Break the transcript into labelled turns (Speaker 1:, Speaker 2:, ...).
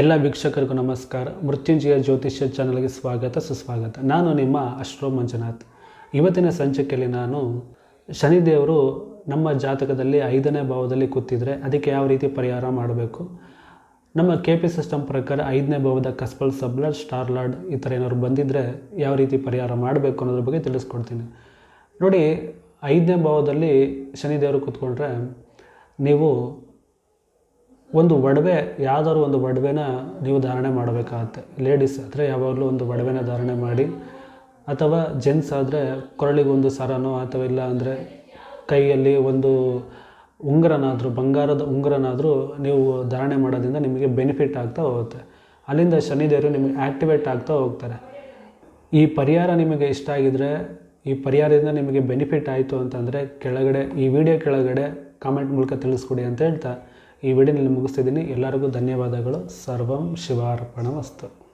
Speaker 1: ಎಲ್ಲ ವೀಕ್ಷಕರಿಗೂ ನಮಸ್ಕಾರ. ಮೃತ್ಯುಂಜಯ ಜ್ಯೋತಿಷ್ಯ ಚಾನಲ್ಗೆ ಸ್ವಾಗತ, ಸುಸ್ವಾಗತ. ನಾನು ನಿಮ್ಮ ಅಶ್ರೋ ಮಂಜುನಾಥ್. ಇವತ್ತಿನ ಸಂಚಿಕೆಯಲ್ಲಿ ನಾನು ಶನಿದೇವರು ನಮ್ಮ ಜಾತಕದಲ್ಲಿ ಐದನೇ ಭಾವದಲ್ಲಿ ಕೂತಿದ್ರೆ ಅದಕ್ಕೆ ಯಾವ ರೀತಿ ಪರಿಹಾರ ಮಾಡಬೇಕು? ನಮ್ಮ ಕೆ ಪಿ ಸಿಸ್ಟಮ್ ಪ್ರಕಾರ ಐದನೇ ಭಾವದ ಕಸ್ಪಲ್, ಸಬ್ಲರ್, ಸ್ಟಾರ್ ಲಾರ್ಡ್ ಈ ಥರ ಏನಾದ್ರು ಬಂದಿದ್ದರೆ ಯಾವ ರೀತಿ ಪರಿಹಾರ ಮಾಡಬೇಕು ಅನ್ನೋದ್ರ ಬಗ್ಗೆ ತಿಳಿಸ್ಕೊಡ್ತೀನಿ. ನೋಡಿ, ಐದನೇ ಭಾವದಲ್ಲಿ ಶನಿದೇವರು ಕೂತ್ಕೊಂಡ್ರೆ ನೀವು ಒಂದು ಒಡವೆ, ಯಾವ್ದಾದ್ರು ಒಂದು ಒಡವೆನ ನೀವು ಧಾರಣೆ ಮಾಡಬೇಕಾಗತ್ತೆ. ಲೇಡೀಸ್ ಆದರೆ ಯಾವಾಗಲೂ ಒಂದು ಒಡವೆನ ಧಾರಣೆ ಮಾಡಿ, ಅಥವಾ ಜೆಂಟ್ಸ್ ಆದರೆ ಕೊರಳಿಗೆ ಒಂದು ಸರನೋ ಅಥವಾ ಇಲ್ಲ ಅಂದರೆ ಕೈಯಲ್ಲಿ ಒಂದು ಉಂಗುರನಾದರೂ, ಬಂಗಾರದ ಉಂಗುರನಾದರೂ ನೀವು ಧಾರಣೆ ಮಾಡೋದ್ರಿಂದ ನಿಮಗೆ ಬೆನಿಫಿಟ್ ಆಗ್ತಾ ಹೋಗುತ್ತೆ. ಅಲ್ಲಿಂದ ಶನಿದೇವರು ನಿಮಗೆ ಆ್ಯಕ್ಟಿವೇಟ್ ಆಗ್ತಾ ಹೋಗ್ತಾರೆ. ಈ ಪರಿಹಾರ ನಿಮಗೆ ಇಷ್ಟ ಆಗಿದ್ರೆ, ಈ ಪರಿಹಾರದಿಂದ ನಿಮಗೆ ಬೆನಿಫಿಟ್ ಆಯಿತು ಅಂತಂದರೆ ಕೆಳಗಡೆ, ಈ ವಿಡಿಯೋ ಕೆಳಗಡೆ ಕಾಮೆಂಟ್ ಮೂಲಕ ತಿಳಿಸ್ಕೊಡಿ ಅಂತ ಹೇಳ್ತಾ. ಈ ವಿಡಿಯೋನಲ್ಲಿ ಮುಗಿಸ್ತಿದ್ದೀನಿ. ಎಲ್ಲರಿಗೂ ಧನ್ಯವಾದಗಳು. ಸರ್ವಂ ಶಿವಾರ್ಪಣ ವಸ್ತು